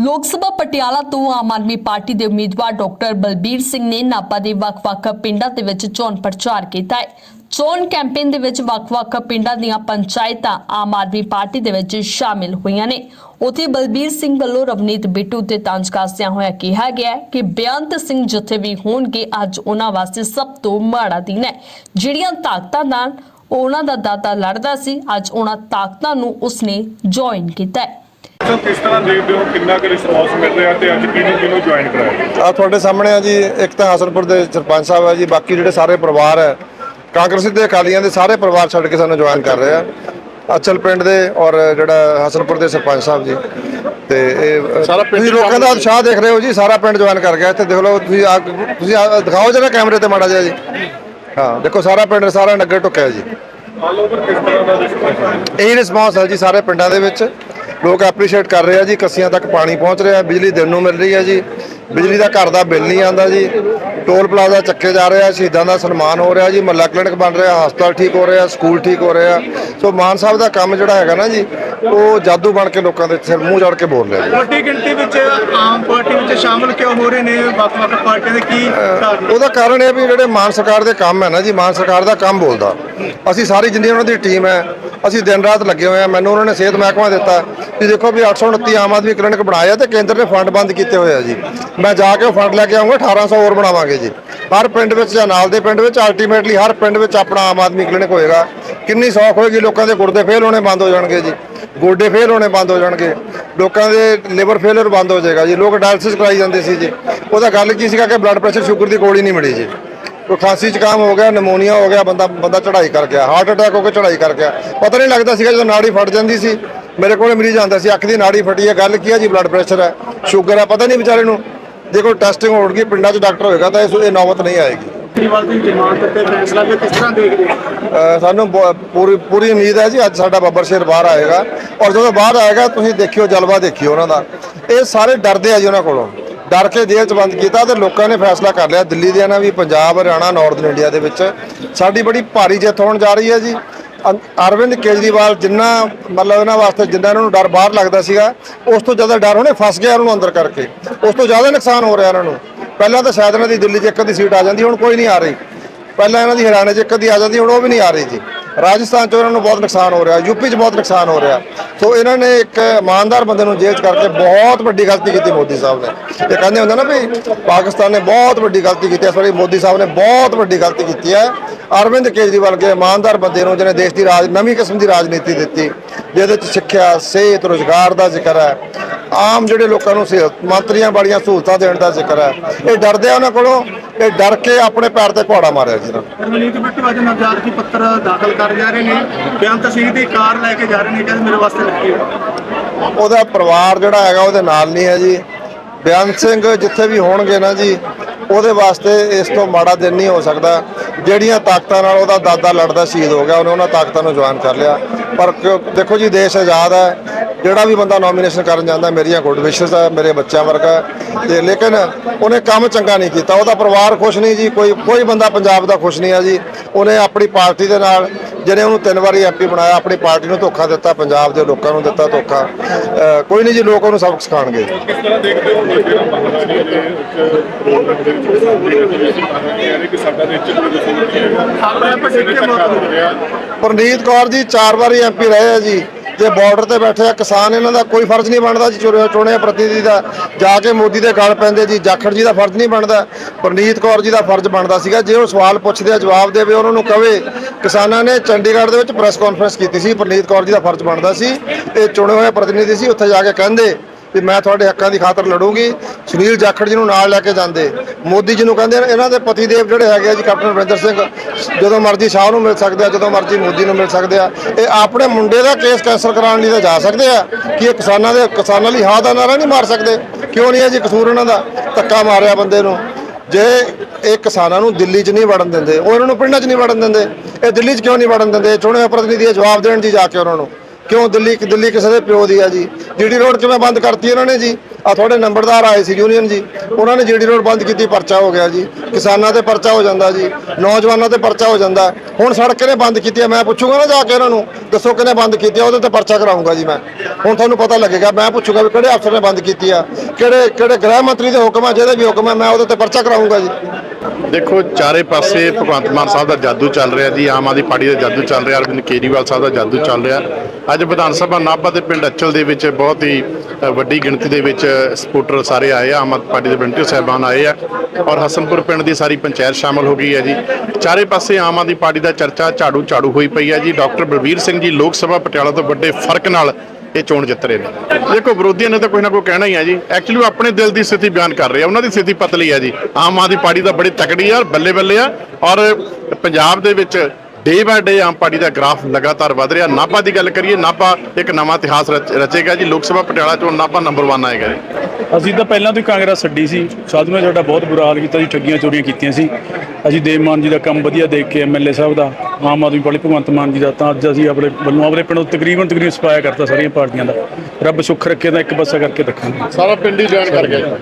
ਲੋਕ ਸਭਾ ਪਟਿਆਲਾ ਤੋਂ ਆਮ ਆਦਮੀ ਪਾਰਟੀ ਦੇ ਉਮੀਦਵਾਰ ਡਾਕਟਰ ਬਲਬੀਰ ਸਿੰਘ ਨੇ ਨਾਪਾ ਦੇ ਵੱਖ-ਵੱਖ ਪਿੰਡਾਂ ਦੇ ਵਿੱਚ ਚੋਣ ਪ੍ਰਚਾਰ ਕੀਤਾ ਹੈ। ਚੋਣ ਕੈਂਪੇਨ ਦੇ ਵਿੱਚ ਵੱਖ-ਵੱਖ ਪਿੰਡਾਂ ਦੀਆਂ ਪੰਚਾਇਤਾਂ ਆਮ ਆਦਮੀ ਪਾਰਟੀ ਦੇ ਵਿੱਚ ਸ਼ਾਮਿਲ ਹੋਈਆਂ ਨੇ। ਉਥੇ ਬਲਬੀਰ ਸਿੰਘ ਵੱਲੋਂ ਰਵਨੀਤ ਬਿੱਟੂ ਤੇ ਤੰਜ ਕਾਸਿਆ ਹੋਇਆ ਕਿਹਾ ਗਿਆ ਕਿ ਬੇਅੰਤ ਸਿੰਘ ਜਿੱਥੇ ਵੀ ਹੋਣਗੇ, ਅੱਜ ਉਹਨਾਂ ਵਾਸਤੇ ਸਭ ਤੋਂ ਮਾੜਾ ਦਿਨ ਹੈ। ਜਿਹੜੀਆਂ ਤਾਕਤਾਂ ਨਾਲ ਉਹਨਾਂ ਦਾ ਦਾਦਾ ਲੜਦਾ ਸੀ, ਅੱਜ ਉਹਨਾਂ ਤਾਕਤਾਂ ਨੂੰ ਉਸਨੇ ਜੁਆਇਨ ਕੀਤਾ ਹੈ। ਸਰ ਕਿਸ ਤਰ੍ਹਾਂ ਦੇਖਦੇ ਹੋ ਕਿੰਨਾ ਕੁ ਰਿਸਪੌਂਸ ਮਿਲ ਰਿਹਾ ਤੇ ਅੱਜ ਕਿਹਨੂੰ ਕਿਹਨੂੰ ਜੁਆਇਨ ਕਰਾਇਆ? ਆ ਤੁਹਾਡੇ ਸਾਹਮਣੇ ਆ ਜੀ ਇੱਕ ਤਾਂ ਹਸਨਪੁਰ ਦੇ ਸਰਪੰਚ ਸਾਹਿਬ ਆ ਜੀ ਬਾਕੀ ਜਿਹੜੇ ਸਾਰੇ ਪਰਿਵਾਰ ਹੈ ਕਾਂਗਰਸੀ ਤੇ ਅਕਾਲੀਆਂ ਦੇ ਸਾਰੇ ਪਰਿਵਾਰ ਛੱਡ ਕੇ ਸਾਨੂੰ ਜੁਆਇਨ ਕਰ ਰਹੇ ਆ। ਅਚਲ ਪਿੰਡ ਦੇ ਔਰ ਜਿਹੜਾ ਹਸਨਪੁਰ ਦੇ ਸਰਪੰਚ ਸਾਹਿਬ ਜੀ ਤੇ ਇਹ ਸਾਰਾ ਪਿੰਡ ਤੁਸੀਂ ਲੋਕਾਂ ਦਾ ਉਤਸ਼ਾਹ ਦੇਖ ਰਹੇ ਹੋ ਜੀ ਸਾਰਾ ਪਿੰਡ ਜੁਆਇਨ ਕਰ ਗਿਆ। ਇੱਥੇ ਦੇਖ ਲਓ ਤੁਸੀਂ ਆ ਤੁਸੀਂ ਦਿਖਾਓ ਜਰਾ ਕੈਮਰੇ ਤੇ ਮਾੜਾ ਜਿਹਾ ਜੀ। ਹਾਂ ਦੇਖੋ ਸਾਰਾ ਪਿੰਡ ਸਾਰਾ ਨਗਰ ਟੁੱਕਿਆ ਜੀ। ਆਲ ਓਵਰ ਕਿਸ ਤਰ੍ਹਾਂ ਦਾ ਰਿਸਪੌਂਸ ਹੈ ਇਹੀ ਰਿਸਪਾਂਸ ਹੈ ਜੀ ਸਾਰੇ ਪਿੰਡਾਂ ਦੇ ਵਿੱਚ। ਲੋਕ ਐਪਰੀਸ਼ੀਏਟ ਕਰ ਰਹੇ ਆ ਜੀ, ਕੱਸੀਆਂ ਤੱਕ ਪਾਣੀ ਪਹੁੰਚ ਰਿਹਾ, ਬਿਜਲੀ ਦਿਨ ਨੂੰ ਮਿਲ ਰਹੀ ਹੈ ਜੀ। ਬਿਜਲੀ ਦਾ ਘਰ ਦਾ ਬਿੱਲ ਨਹੀਂ ਆਂਦਾ ਜੀ। ਟੋਲ ਪਲਾਜ਼ਾ ਚੱਕੇ ਜਾ ਰਿਹਾ ਸ਼ਹੀਦਾਂ ਦਾ ਸਨਮਾਨ ਹੋ ਰਿਹਾ ਜੀ ਮੱਲਾ ਕਲੀਨਿਕ ਬਣ ਰਿਹਾ ਹਸਪਤਾਲ ਠੀਕ ਹੋ ਰਿਹਾ ਸਕੂਲ ਠੀਕ ਹੋ ਰਿਹਾ। ਸੋ ਮਾਨ ਸਾਹਿਬ ਦਾ ਕੰਮ ਜਿਹੜਾ ਹੈਗਾ ਨਾ ਜੀ ਉਹ ਜਾਦੂ ਬਣ ਕੇ ਲੋਕਾਂ ਦੇ ਸਿਰ ਮੂੰਹ ਜੜ ਕੇ ਬੋਲ ਰਿਹਾ ਜੀ। ਵੱਡੀ ਗਿਣਤੀ ਵਿੱਚ ਆਮ ਪਾਰਟੀ ਵਿੱਚ ਸ਼ਾਮਲ ਕਿਉਂ ਹੋ ਰਹੇ ਨੇ? ਵੱਖ-ਵੱਖ ਪਾਰਟੀਆਂ ਦੇ ਕੀ ਕਾਰਨ? ਉਹਦਾ ਕਾਰਨ ਇਹ ਵੀ ਜਿਹੜੇ ਮਾਨ ਸਰਕਾਰ ਦੇ ਕੰਮ ਹੈ ਨਾ ਜੀ ਮਾਨ ਸਰਕਾਰ ਦਾ ਕੰਮ ਬੋਲਦਾ। ਅਸੀਂ ਸਾਰੀ ਜਿੰਨੀ ਉਹਨਾਂ ਦੀ ਟੀਮ ਹੈ ਅਸੀਂ ਦਿਨ ਰਾਤ ਲੱਗੇ ਹੋਏ ਆ ਮੈਨੂੰ ਉਹਨਾਂ ਨੇ ਸਿਹਤ ਮਹਿਕਮਾ ਦਿੱਤਾ। ਵੀ ਦੇਖੋ ਵੀ 829 ਆਮ ਆਦਮੀ ਕਲੀਨਿਕ ਬਣਾਇਆ ਤੇ ਕੇਂਦਰ ਨੇ ਫੰਡ ਬੰਦ ਕੀਤੇ ਹੋਏ ਆ ਜੀ। ਮੈਂ ਜਾ ਕੇ ਉਹ ਫੰਡ ਲੈ ਕੇ ਆਉਂਗਾ 1800 ਹੋਰ ਬਣਾਵਾਂਗੇ ਜੀ। ਹਰ ਪਿੰਡ ਵਿੱਚ ਜਾਂ ਨਾਲ ਦੇ ਪਿੰਡ ਵਿੱਚ ਅਲਟੀਮੇਟਲੀ ਹਰ ਪਿੰਡ ਵਿੱਚ ਆਪਣਾ ਆਮ ਆਦਮੀ ਕਲੀਨਿਕ ਹੋਏਗਾ। ਕਿੰਨੀ ਸੌਖ ਹੋਏਗੀ, ਲੋਕਾਂ ਦੇ ਗੁਰਦੇ ਫੇਲ ਹੋਣੇ ਬੰਦ ਹੋ ਜਾਣਗੇ ਜੀ। ਗੋਡੇ ਫੇਲ ਹੋਣੇ ਬੰਦ ਹੋ ਜਾਣਗੇ। ਲੋਕਾਂ ਦੇ ਲਿਵਰ ਫੇਲਰ ਬੰਦ ਹੋ ਜਾਏਗਾ ਜੀ। ਲੋਕ ਡਾਇਲਸਿਸ ਕਰਾਈ ਜਾਂਦੇ ਸੀ ਜੀ। ਉਹਦਾ ਗੱਲ ਕੀ ਸੀਗਾ ਕਿ ਬਲੱਡ ਪ੍ਰੈਸ਼ਰ ਸ਼ੂਗਰ ਦੀ ਗੋਲੀ ਨਹੀਂ ਮਿਲੀ ਜੀ। ਕੋਈ ਖਾਂਸੀ ਜ਼ੁਕਾਮ ਹੋ ਗਿਆ ਨਮੋਨੀਆ ਹੋ ਗਿਆ, ਬੰਦਾ ਬੰਦਾ ਚੜਾਈ ਕਰ ਗਿਆ। ਹਾਰਟ ਅਟੈਕ ਹੋ ਕੇ ਚੜਾਈ ਕਰ ਗਿਆ। ਪਤਾ ਨਹੀਂ ਲੱਗਦਾ ਸੀਗਾ ਜਦੋਂ ਨਾੜੀ ਫਟ ਜਾਂਦੀ ਸੀ। ਮੇਰੇ ਕੋਲ ਮਰੀਜ਼ ਆਉਂਦਾ ਸੀ, ਅੱਖ ਦੀ ਨਾੜੀ ਫਟੀ ਹੈ। ਗੱਲ ਕੀ ਹੈ ਜੀ ਬਲੱਡ ਪ੍ਰੈਸ਼ਰ ਹੈ। ਸ਼ੂਗਰ ਹੈ, ਪਤਾ ਨਹੀਂ ਵਿਚਾਰੇ ਨੂੰ। ਜੇ ਕੋਈ ਟੈਸਟਿੰਗ ਹੋਣਗੀ ਪਿੰਡਾਂ 'ਚ ਡਾਕਟਰ ਹੋਏਗਾ ਤਾਂ ਇਸ ਇਹ ਨੌਬਤ ਨਹੀਂ ਆਏਗੀ। ਕੇਜਰੀਵਾਲ ਦੀ ਜ਼ਮਾਨਤ ਤੇ ਫੈਸਲਾ ਵੀ ਕਿਸ ਤਰ੍ਹਾਂ ਦੇਖਦੇ ਸਾਨੂੰ ਬ- ਪੂਰੀ ਪੂਰੀ ਉਮੀਦ ਹੈ ਜੀ, ਅੱਜ ਸਾਡਾ ਬੱਬਰ ਸ਼ੇਰ ਬਾਹਰ ਆਏਗਾ। ਔਰ ਜਦੋਂ ਬਾਹਰ ਆਏਗਾ, ਤੁਸੀਂ ਦੇਖਿਓ, ਜਲਵਾ ਦੇਖਿਓ ਉਹਨਾਂ ਦਾ। ਇਹ ਸਾਰੇ ਡਰਦੇ ਆ ਜੀ ਉਹਨਾਂ ਕੋਲੋਂ। ਡਰ ਕੇ ਜੇਲ੍ਹ ਚ ਬੰਦ ਕੀਤਾ ਤੇ ਲੋਕਾਂ ਨੇ ਫੈਸਲਾ ਕਰ ਲਿਆ। ਦਿੱਲੀ ਦੇ ਨਾਲ ਵੀ ਪੰਜਾਬ, ਹਰਿਆਣਾ ਨਾਰਥਰਨ ਇੰਡੀਆ ਦੇ ਵਿੱਚ ਸਾਡੀ ਬੜੀ ਭਾਰੀ ਜਿੱਤ ਹੋਣ ਜਾ ਰਹੀ ਹੈ ਜੀ। ਅਰਵਿੰਦ ਕੇਜਰੀਵਾਲ ਜਿੰਨਾ ਮਤਲਬ ਇਹਨਾਂ ਵਾਸਤੇ ਜਿੰਨਾ ਇਹਨਾਂ ਨੂੰ ਡਰ ਬਾਹਰ ਲੱਗਦਾ ਸੀਗਾ, ਉਸ ਤੋਂ ਜ਼ਿਆਦਾ ਡਰ ਉਹਨੇ ਫਸ ਗਿਆ ਉਹਨੂੰ ਅੰਦਰ ਕਰਕੇ। ਉਸ ਤੋਂ ਜ਼ਿਆਦਾ ਨੁਕਸਾਨ ਹੋ ਰਿਹਾ ਇਹਨਾਂ ਨੂੰ। ਪਹਿਲਾਂ ਤਾਂ ਸ਼ਾਇਦ ਇਹਨਾਂ ਦੀ ਦਿੱਲੀ 'ਚ ਇੱਕ ਅੱਧੀ ਸੀਟ ਆ ਜਾਂਦੀ, ਹੁਣ ਕੋਈ ਨਹੀਂ ਆ ਰਹੀ। ਪਹਿਲਾਂ ਇਹਨਾਂ ਦੀ ਹਰਿਆਣੇ 'ਚ ਇੱਕ ਅੱਧੀ ਆ ਜਾਂਦੀ, ਹੁਣ ਉਹ ਵੀ ਨਹੀਂ ਆ ਰਹੀ ਜੀ। ਰਾਜਸਥਾਨ 'ਚ ਉਹਨਾਂ ਨੂੰ ਬਹੁਤ ਨੁਕਸਾਨ ਹੋ ਰਿਹਾ ਯੂਪੀ 'ਚ ਬਹੁਤ ਨੁਕਸਾਨ ਹੋ ਰਿਹਾ। ਸੋ ਇਹਨਾਂ ਨੇ ਇੱਕ ਇਮਾਨਦਾਰ ਬੰਦੇ ਨੂੰ ਜੇਲ੍ਹ ਕਰਕੇ ਬਹੁਤ ਵੱਡੀ ਗਲਤੀ ਕੀਤੀ ਮੋਦੀ ਸਾਹਿਬ ਨੇ। ਇਹ ਕਹਿੰਦੇ ਹੁੰਦੇ ਨਾ ਵੀ ਪਾਕਿਸਤਾਨ ਨੇ ਬਹੁਤ ਵੱਡੀ ਗਲਤੀ ਕੀਤੀ ਹੈ, ਇਸ ਵਾਰੀ ਮੋਦੀ ਸਾਹਿਬ ਨੇ ਬਹੁਤ ਵੱਡੀ ਗਲਤੀ ਕੀਤੀ ਹੈ। ਅਰਵਿੰਦ ਕੇਜਰੀਵਾਲ ਕੇ ਇਮਾਨਦਾਰ ਬੰਦੇ ਨੂੰ ਜਿਹਨੇ ਦੇਸ਼ ਦੀ ਰਾਜ, ਨਵੀਂ ਕਿਸਮ ਦੀ ਰਾਜਨੀਤੀ ਦਿੱਤੀ, ਜਿਹਦੇ 'ਚ ਸਿੱਖਿਆ, ਸਿਹਤ, ਰੋਜ਼ਗਾਰ ਦਾ ਜ਼ਿਕਰ ਹੈ। ਆਮ ਜਿਹੜੇ ਲੋਕਾਂ ਨੂੰ ਸਿਹਤ, ਮੰਤਰੀਆਂ ਵਾਲੀਆਂ ਸਹੂਲਤਾਂ ਦੇਣ ਦਾ ਜ਼ਿਕਰ ਹੈ। ਇਹ ਡਰਦੇ ਆ ਉਹਨਾਂ ਕੋਲੋਂ? ਇਹ ਡਰ ਕੇ ਆਪਣੇ ਪੈਰ ਤੇ ਘੋੜਾ ਮਾਰਿਆ ਜੀ ਇਹਨਾਂ ਨੇ। ਰਣਜੀਤ ਬਿੱਟੂ ਅੱਜ ਨਾਮਜ਼ਦਗੀ ਪੱਤਰ ਦਾਖਲ ਕਰ ਜਾ ਰਹੇ ਨੇ। ਬੇਅੰਤ ਸਿੰਘ ਦੀ ਕਾਰ ਲੈ ਕੇ ਜਾ ਰਹੇ ਨੇ ਕਹਿੰਦੇ ਮੇਰੇ ਵਾਸਤੇ ਲੱਗੀ ਉਹਦਾ ਪਰਿਵਾਰ ਜਿਹੜਾ ਹੈਗਾ ਉਹਦੇ ਨਾਲ ਨਹੀਂ ਹੈ ਜੀ। ਬਿਆਨ ਸਿੰਘ ਜਿੱਥੇ ਵੀ ਹੋਣਗੇ ਨਾ ਜੀ ਉਹਦੇ ਵਾਸਤੇ ਇਸ ਤੋਂ ਮਾੜਾ ਦਿਨ ਨਹੀਂ ਹੋ ਸਕਦਾ। ਜਿਹੜੀਆਂ ਤਾਕਤਾਂ ਨਾਲ ਉਹਦਾ ਦਾਦਾ ਲੜਦਾ ਸ਼ਹੀਦ ਹੋ ਗਿਆ ਉਹਨੇ ਉਹਨਾਂ ਤਾਕਤਾਂ ਨੂੰ ਜਵਾਨ ਕਰ ਲਿਆ। ਪਰ ਦੇਖੋ ਜੀ ਦੇਸ਼ ਆਜ਼ਾਦ ਹੈ। ਜਿਹੜਾ ਵੀ ਬੰਦਾ ਨੋਮੀਨੇਸ਼ਨ ਕਰਨ ਜਾਂਦਾ ਮੇਰੀਆਂ ਗੁੱਡ ਵਿਸ਼ੇਸ ਹੈ ਮੇਰੇ ਬੱਚਿਆਂ ਵਰਗਾ। ਤੇ ਲੇਕਿਨ ਉਹਨੇ ਕੰਮ ਚੰਗਾ ਨਹੀਂ ਕੀਤਾ। ਉਹਦਾ ਪਰਿਵਾਰ ਖੁਸ਼ ਨਹੀਂ ਜੀ ਕੋਈ ਕੋਈ ਬੰਦਾ ਪੰਜਾਬ ਦਾ ਖੁਸ਼ ਨਹੀਂ ਹੈ ਜੀ। ਉਹਨੇ ਆਪਣੀ ਪਾਰਟੀ ਦੇ ਨਾਲ ਜਿਹਨੇ ਉਹਨੂੰ ਤਿੰਨ ਵਾਰੀ ਐਮਪੀ ਬਣਾਇਆ ਆਪਣੀ ਪਾਰਟੀ ਨੂੰ ਧੋਖਾ ਦਿੱਤਾ ਪੰਜਾਬ ਦੇ ਲੋਕਾਂ ਨੂੰ ਦਿੱਤਾ ਧੋਖਾ। ਕੋਈ ਨਹੀਂ ਜੀ ਲੋਕ ਉਹਨੂੰ ਸਬਕ ਸਿਖਾਣਗੇ ਕਿਸ ਤਰ੍ਹਾਂ ਦੇਖਦੇ ਹੋ ਜਿਹੜਾ ਜੀ ਦੇ ਰੋਲ ਦੇ ਵਿੱਚ ਪ੍ਰਨੀਤ ਕੌਰ ਜੀ ਚਾਰ ਵਾਰੀ ਐਮਪੀ ਰਹੇ ਆ ਜੀ। ਜੇ ਬਾਰਡਰ ਤੇ ਬੈਠੇ ਆ, ਕਿਸਾਨ ਇਹਨਾਂ ਦਾ ਕੋਈ ਫਰਜ਼ ਨਹੀਂ ਬਣਦਾ ਜੀ ਚੁਣਿਆ ਚੁਣਿਆ ਪ੍ਰਤੀਨਿਧੀ ਦਾ। ਜਾ ਕੇ ਮੋਦੀ ਦੇ ਗਲ ਪੈਂਦੇ ਜੀ, ਜਾਖੜ ਜੀ ਦਾ ਫਰਜ਼ ਨਹੀਂ ਬਣਦਾ, ਪ੍ਰਨੀਤ ਕੌਰ ਜੀ ਦਾ ਫਰਜ਼ ਬਣਦਾ ਸੀਗਾ। ਜੇ ਉਹ ਸਵਾਲ ਪੁੱਛਦੇ ਆ, ਜਵਾਬ ਦੇਵੇ, ਉਹਨਾਂ ਨੂੰ ਕਵੇ। ਕਿਸਾਨਾਂ ਨੇ ਚੰਡੀਗੜ੍ਹ ਦੇ ਵਿੱਚ ਪ੍ਰੈਸ ਕਾਨਫਰੰਸ ਕੀਤੀ ਸੀ, ਪ੍ਰਨੀਤ ਕੌਰ ਜੀ ਦਾ ਫਰਜ਼ ਬਣਦਾ ਸੀ। ਇਹ ਚੁਣੇ ਹੋਏ ਪ੍ਰਤੀਨਿਧੀ ਸੀ, ਉੱਥੇ ਜਾ ਕੇ ਕਹਿੰਦੇ ਵੀ ਮੈਂ ਤੁਹਾਡੇ ਹੱਕਾਂ ਦੀ ਖਾਤਰ ਲੜੂੰਗੀ। ਸੁਨੀਲ ਜਾਖੜ ਜੀ ਨੂੰ ਨਾਲ ਲੈ ਕੇ ਜਾਂਦੇ। ਮੋਦੀ ਜੀ ਨੂੰ ਕਹਿੰਦੇ ਇਹਨਾਂ ਦੇ ਪਤੀ ਦੇਵ ਜਿਹੜੇ ਹੈਗੇ ਆ ਜੀ, ਕੈਪਟਨ ਅਮਰਿੰਦਰ ਸਿੰਘ, ਜਦੋਂ ਮਰਜ਼ੀ ਸ਼ਾਹ ਨੂੰ ਮਿਲ ਸਕਦੇ ਆ, ਜਦੋਂ ਮਰਜ਼ੀ ਮੋਦੀ ਨੂੰ ਮਿਲ ਸਕਦੇ ਆ। ਇਹ ਆਪਣੇ ਮੁੰਡੇ ਦਾ ਕੇਸ ਕੈਂਸਲ ਕਰਾਉਣ ਲਈ ਤਾਂ ਜਾ ਸਕਦੇ ਆ, ਕਿ ਇਹ ਕਿਸਾਨਾਂ ਦੇ, ਕਿਸਾਨਾਂ ਲਈ ਹਾਂ ਦਾ ਨਾਰਾ ਨਹੀਂ ਮਾਰ ਸਕਦੇ। ਕਿਉਂ ਨਹੀਂ ਹੈ ਜੀ ਕਸੂਰ ਇਹਨਾਂ ਦਾ? ਧੱਕਾ ਮਾਰਿਆ ਬੰਦੇ ਨੂੰ। ਜੇ ਇਹ ਕਿਸਾਨਾਂ ਨੂੰ ਦਿੱਲੀ 'ਚ ਨਹੀਂ ਵੜਨ ਦਿੰਦੇ, ਉਹ ਇਹਨਾਂ ਨੂੰ ਪਿੰਡਾਂ 'ਚ ਨਹੀਂ ਵੜਨ ਦਿੰਦੇ, ਇਹ ਦਿੱਲੀ 'ਚ ਕਿਉਂ ਨਹੀਂ ਵੜਨ ਦਿੰਦੇ? ਚੁਣੇ ਹੋਏ ਪ੍ਰਤੀਨਿਧੀ ਜਵਾਬ ਦੇਣ ਜੀ ਜਾ ਕੇ ਉਹਨਾਂ ਨੂੰ। ਕਿਉਂ ਦਿੱਲੀ ਦਿੱਲੀ ਕਿਸੇ ਦੇ ਪਿਓ ਦੀ ਆ ਜੀ? ਜੀਡੀ ਰੋਡ ਕਿਵੇਂ ਬੰਦ ਕਰਤੀ ਇਹਨਾਂ ਨੇ ਜੀ? ਆ ਤੁਹਾਡੇ ਨੰਬਰਦਾਰ ਆਏ ਸੀ ਯੂਨੀਅਨ ਜੀ। ਉਹਨਾਂ ਨੇ ਜੀਡੀ ਰੋਡ ਬੰਦ ਕੀਤੀ, ਪਰਚਾ ਹੋ ਗਿਆ ਜੀ। ਕਿਸਾਨਾਂ ਤੇ ਪਰਚਾ ਹੋ ਜਾਂਦਾ ਜੀ। ਨੌਜਵਾਨਾਂ ਤੇ ਪਰਚਾ ਹੋ ਜਾਂਦਾ। ਹੁਣ ਸੜਕ ਨੇ ਬੰਦ ਕੀਤੀ ਹੈ ਮੈਂ ਪੁੱਛੂਗਾ ਨਾ ਜਾ ਕੇ ਇਹਨਾਂ ਨੂੰ। ਦੱਸੋ ਕਿਹਨੇ ਬੰਦ ਕੀਤੀ ਹੈ ਉਹਦੇ ਤੇ ਪਰਚਾ ਕਰਾਉਂਗਾ ਜੀ ਮੈਂ। ਹੁਣ ਤੁਹਾਨੂੰ ਪਤਾ ਲੱਗੇਗਾ, ਮੈਂ ਪੁੱਛੂਗਾ ਵੀ ਕਿਹੜੇ ਅਫਸਰ ਨੇ ਬੰਦ ਕੀਤੀ ਆ? ਕਿਹੜੇ ਕਿਹੜੇ ਗ੍ਰਹਿ ਮੰਤਰੀ ਦੇ ਹੁਕਮ ਆ? ਜਿਹਦੇ ਵੀ ਹੁਕਮ ਹੈ ਮੈਂ ਉਹਦੇ ਤੇ ਪਰਚਾ ਕਰਾਉਂਗਾ ਜੀ। ਦੇਖੋ, ਚਾਰੇ ਪਾਸੇ ਭਗਵੰਤ ਮਾਨ ਸਾਹਿਬ ਦਾ ਜਾਦੂ ਚੱਲ ਰਿਹਾ ਜੀ, ਆਮ ਆਦਮੀ ਪਾਰਟੀ ਦਾ ਜਾਦੂ ਚੱਲ ਰਿਹਾ, ਅਰਵਿੰਦ ਕੇਜਰੀਵਾਲ ਸਾਹਿਬ ਦਾ ਜਾਦੂ ਚੱਲ ਰਿਹਾ। ਅੱਜ ਵਿਧਾਨ ਸਭਾ ਨਾਭਾ ਦੇ ਪਿੰਡ ਅਚਲ ਦੇ ਵਿੱਚ ਬਹੁਤ ਹੀ ਵੱਡੀ ਗਿਣਤੀ ਦੇ ਵਿੱਚ ਸਪੋਰਟਰ ਸਾਰੇ ਆਏ ਆ, ਆਮ ਆਦਮੀ ਪਾਰਟੀ ਦੇ ਵਲੰਟੀਅਰ ਸਾਹਿਬਾਨ ਆਏ ਆ ਔਰ ਹਸਨਪੁਰ ਪਿੰਡ ਦੀ ਸਾਰੀ ਪੰਚਾਇਤ ਸ਼ਾਮਲ ਹੋ ਗਈ ਹੈ ਜੀ। ਚਾਰੇ ਪਾਸੇ ਆਮ ਆਦਮੀ ਪਾਰਟੀ ਦਾ ਚਰਚਾ ਝਾੜੂ ਝਾੜੂ ਹੋਈ ਪਈ ਹੈ ਜੀ। ਡਾਕਟਰ ਬਲਬੀਰ ਸਿੰਘ ਜੀ, ਲੋਕ ਸਭਾ ਪਟਿਆਲਾ ਤੋਂ ਵੱਡੇ ਫ਼ਰਕ ਨਾਲ ਇਹ ਚੋਣ ਜਿੱਤ ਰਹੇ ਨੇ। ਦੇਖੋ ਵਿਰੋਧੀਆਂ ਨੇ ਤਾਂ ਕੋਈ ਨਾ ਕੋਈ ਕਹਿਣਾ ਹੀ ਹੈ ਜੀ। ਐਕਚੁਅਲੀ ਉਹ ਆਪਣੇ ਦਿਲ ਦੀ ਸਥਿਤੀ ਬਿਆਨ ਕਰ ਰਹੇ ਆ। ਉਹਨਾਂ ਦੀ ਸਥਿਤੀ ਪਤਲੀ ਹੈ ਜੀ। ਆਮ ਆਦਮੀ ਪਾਰਟੀ ਦਾ ਬੜੀ ਤਕੜੀ ਆ ਬੱਲੇ ਬੱਲੇ ਆ। ਔਰ ਪੰਜਾਬ ਦੇ ਵਿੱਚ day by day Aam party the graph ਲਗਾਤਾਰ ਵਧ ਰਿਹਾ। ਨਾਭਾ ਦੀ ਗੱਲ ਕਰੀਏ ਨਾਭਾ ਇੱਕ ਨਵਾਂ ਇਤਿਹਾਸ ਰਚ- ਰਚੇਗਾ ਜੀ। ਲੋਕ ਸਭਾ ਪਟਿਆਲਾ ਚੋਂ ਨਾਭਾ ਨੰਬਰ 1 ਆਏਗਾ ਜੀ। ਅਸੀਂ ਤਾਂ ਪਹਿਲਾਂ ਤੋਂ ਹੀ ਕਾਂਗਰਸ ਛੱਡੀ ਸੀ। ਸਾਧੂ ਨੇ ਸਾਡਾ ਬਹੁਤ ਬੁਰਾ ਹਾਲ ਕੀਤਾ ਜੀ ਠੱਗੀਆਂ ਚੋਰੀਆਂ ਕੀਤੀਆਂ ਸੀ। ਅਸੀਂ ਦੇਵ ਮਾਨ ਜੀ ਦਾ ਕੰਮ ਵਧੀਆ ਦੇਖ ਕੇ ਐਮਐਲਏ ਸਾਹਿਬ ਦਾ ਆਮ ਆਦਮੀ ਪਾਰਟੀ ਭਗਵੰਤ ਮਾਨ ਜੀ ਦਾ ਤਾਂ ਅੱਜ ਅਸੀਂ ਆਪਣੇ ਵੱਲੋਂ ਆਪਣੇ ਪਿੰਡ ਨੂੰ ਤਕਰੀਬਨ ਤਕਰੀਬਨ ਸਪਾਇਆ ਕਰਤਾ ਸਾਰੀਆਂ ਪਾਰਟੀਆਂ ਦਾ। ਰੱਬ ਸੁੱਖ ਰੱਖੇ ਤਾਂ ਇੱਕ ਬੱਸਾ ਕਰਕੇ ਰੱਖਾਂਗੇ। ਸਾਰਾ ਪਿੰਡ ਹੀ ਜੁਆਇਨ ਕਰ ਗਿਆ